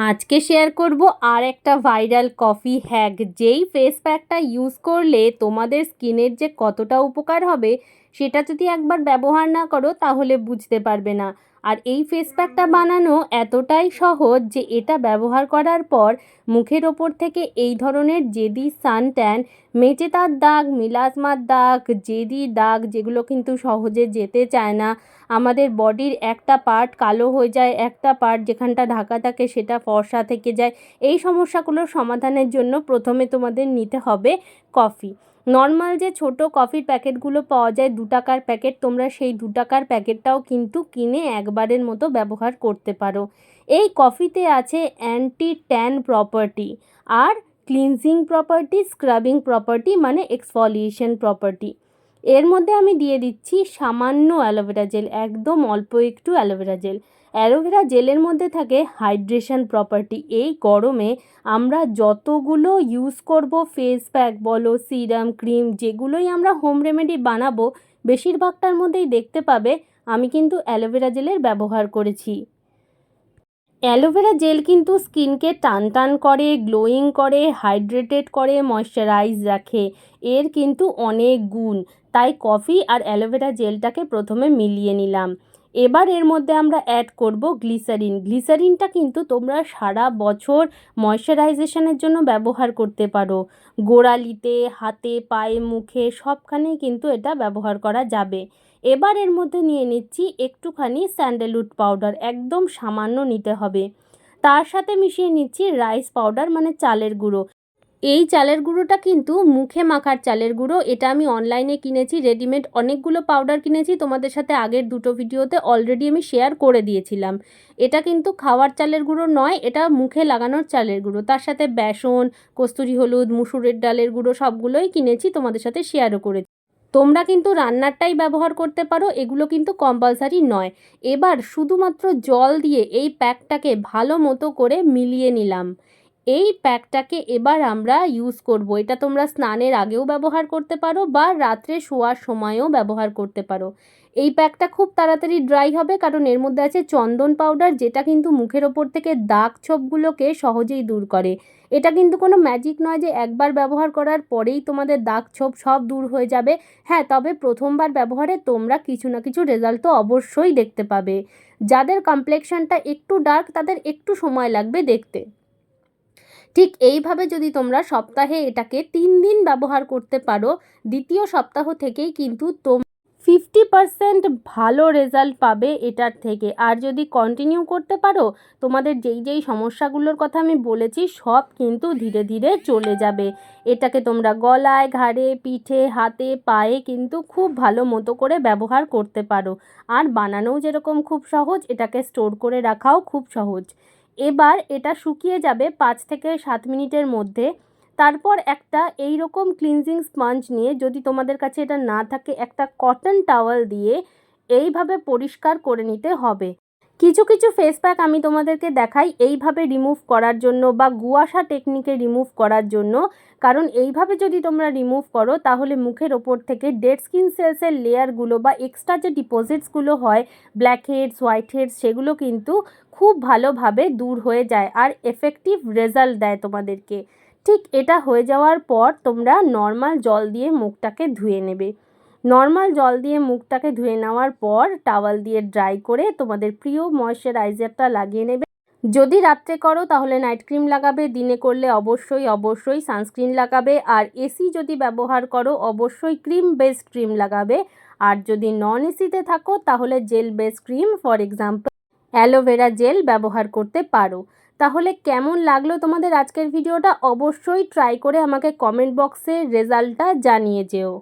আজকে শেয়ার করব আর একটা ভাইরাল কফি হ্যাক যেই ফেস প্যাকটা ইউজ করলে তোমাদের স্কিনের যে কতটা উপকার হবে, সেটা যদি একবার ব্যবহার না করো, তাহলে বুঝতে পারবে না। আর এই ফেস প্যাকটা বানানো এতটাই সহজ যে এটা ব্যবহার করার পর মুখের ওপর থেকে এই ধরনের জেদি সান ট্যান মেচেতার দাগ, মিলাজমার দাগ, জেদি দাগ যেগুলো কিন্তু সহজে যেতে চায় না, আমাদের বডির একটা পার্ট কালো হয়ে যায়, একটা পার্ট যেখানটা ঢাকা থাকে সেটা ফর্সা থেকে যায়, এই সমস্যাগুলোর সমাধানের জন্য প্রথমে তোমাদের নিতে হবে কফি নর্মাল যে ছোট কফির প্যাকেটগুলো পাওয়া যায় দু টাকার প্যাকেট, তোমরা সেই দু টাকার প্যাকেটটাও কিন্তু কিনে একবারের মতো ব্যবহার করতে পারো। এই কফিতে আছে অ্যান্টি ট্যান প্রপার্টি আর ক্লিনজিং প্রপার্টি স্ক্রাবিং প্রপার্টি মানে এক্সফলিয়েশন প্রপার্টি এর মধ্যে আমি দিয়ে দিচ্ছি সামান্য অ্যালোভেরা জেল, একদম অল্প একটু অ্যালোভেরা জেল। অ্যালোভেরা জেলের মধ্যে থাকে হাইড্রেশন প্রপার্টি। এই গরমে আমরা যতগুলো ইউজ করব, ফেস প্যাক বলো, সিরাম, ক্রিম, যেগুলোই আমরা হোম রেমেডি বানাবো, বেশিরভাগটার মধ্যেই দেখতে পাবে আমি কিন্তু অ্যালোভেরা জেলের ব্যবহার করেছি। অ্যালোভেরা জেল কিন্তু স্কিনকে টান টান করে, গ্লোয়িং করে, হাইড্রেটেড করে, ময়শ্চারাইজ রাখে। এর কিন্তু অনেক গুণ। তাই কফি আর অ্যালোভেরা জেলটাকে প্রথমে মিলিয়ে নিলাম। এবার এর মধ্যে আমরা অ্যাড করব গ্লিসারিন গ্লিসারিনটা কিন্তু তোমরা সারা বছর ময়শ্চারাইজেশনের জন্য ব্যবহার করতে পারো। গোড়ালিতে, হাতে, পায়ে, মুখে সবখানেই কিন্তু এটা ব্যবহার করা যাবে। এবার এর মধ্যে নিয়ে নিচ্ছি একটুখানি স্যান্ডেলউড পাউডার একদম সামান্য নিতে হবে। তার সাথে মিশিয়ে নিচ্ছি রাইস পাউডার মানে চালের গুঁড়ো। এই চালের গুঁড়োটা কিন্তু মুখে মাখার চালের গুঁড়ো। এটা আমি অনলাইনে কিনেছি রেডিমেড অনেকগুলো পাউডার কিনেছি। তোমাদের সাথে আগের দুটো ভিডিওতে অলরেডি আমি শেয়ার করে দিয়েছিলাম। এটা কিন্তু খাওয়ার চালের গুঁড়ো নয়, এটা মুখে লাগানোর চালের গুঁড়ো। তার সাথে বেসন, কস্তুরি হলুদ, মুসুরের ডালের গুঁড়ো সবগুলোই কিনেছি, তোমাদের সাথে শেয়ারও করেছি। তোমরা কিন্তু রান্নারটাই ব্যবহার করতে পারো, এগুলো কিন্তু কম্পালসারি নয়। এবার শুধুমাত্র জল দিয়ে এই প্যাকটাকে ভালো মতো করে মিলিয়ে নিলাম। এই প্যাকটাকে এবার আমরা ইউজ করব। এটা তোমরা স্নানের আগেও ব্যবহার করতে পারো বা রাত্রে শোয়ার সময়েও ব্যবহার করতে পারো। এই প্যাকটা খুব তাড়াতাড়ি ড্রাই হবে কারণ এর মধ্যে আছে চন্দন পাউডার যেটা কিন্তু মুখের ওপর থেকে দাগ ছোপগুলোকে সহজেই দূর করে। এটা কিন্তু কোনো ম্যাজিক নয় যে একবার ব্যবহার করার পরেই তোমাদের দাগ ছোপ সব দূর হয়ে যাবে। হ্যাঁ তবে প্রথমবার ব্যবহারে তোমরা কিছু না কিছু রেজাল্ট তো অবশ্যই দেখতে পাবে। যাদের কমপ্লেকশনটা একটু ডার্ক তাদের একটু সময় লাগবে দেখতে। ঠিক এইভাবে যদি তোমরা সপ্তাহে এটাকে তিন দিন ব্যবহার করতে পারো, দ্বিতীয় সপ্তাহ থেকেই কিন্তু তোম ফিফটি পারসেন্ট ভালো রেজাল্ট পাবে এটার থেকে। আর যদি কন্টিনিউ করতে পারো, তোমাদের যেই যেই সমস্যাগুলোর কথা আমি বলেছি, সব কিন্তু ধীরে ধীরে চলে যাবে। এটাকে তোমরা গলায়, ঘাড়ে, পিঠে, হাতে, পায়ে কিন্তু খুব ভালো মতো করে ব্যবহার করতে পারো। আর বানানোও যেরকম খুব সহজ, এটাকে স্টোর করে রাখাও খুব সহজ। এবার এটা শুকিয়ে যাবে পাঁচ থেকে সাত মিনিটের মধ্যে। তারপর একটা এই রকম ক্লিনজিং স্পঞ্জ নিয়ে যদি তোমাদের কাছে এটা না থাকে, একটা কটন টাওয়াল দিয়ে এইভাবে পরিষ্কার করে নিতে হবে। কিছু কিছু ফেস প্যাক আমি তোমাদেরকে দেখাই এইভাবে রিমুভ করার জন্য বা গুয়াশা টেকনিকে রিমুভ করার জন্য। কারণ এইভাবে যদি তোমরা রিমুভ করো, তাহলে মুখের ওপর থেকে ডেড স্কিন সেলসের লেয়ারগুলো বা এক্সট্রা যে ডিপোজিটসগুলো হয় ব্ল্যাক হেডস হোয়াইট হেডস সেগুলো কিন্তু খুব ভালোভাবে দূর হয়ে যায় আর এফেক্টিভ রেজাল্ট দেয় তোমাদেরকে। ঠিক এটা হয়ে যাওয়ার পর তোমরা নর্মাল জল দিয়ে মুখটাকে ধুয়ে নেবে। নর্মাল জল দিয়ে মুখটাকে ধুয়ে নেওয়ার পর টাওয়াল দিয়ে ড্রাই করে তোমাদের প্রিয় ময়শ্চারাইজারটা লাগিয়ে নেবে। যদি রাত্রে করো তাহলে নাইট ক্রিম লাগাবে, দিনে করলে অবশ্যই অবশ্যই সানস্ক্রিন লাগাবে। আর এসি যদি ব্যবহার করো, অবশ্যই ক্রিম বেসড ক্রিম লাগাবে। আর যদি নন এসিতে থাকো, তাহলে gel based cream, for example, aloe vera gel ব্যবহার করতে পারো। তাহলে কেমন লাগল তোমাদের আজকের ভিডিওটা? অবশ্যই ট্রাই করে আমাকে কমেন্ট বক্সে রেজাল্টটা জানিয়ে যেও।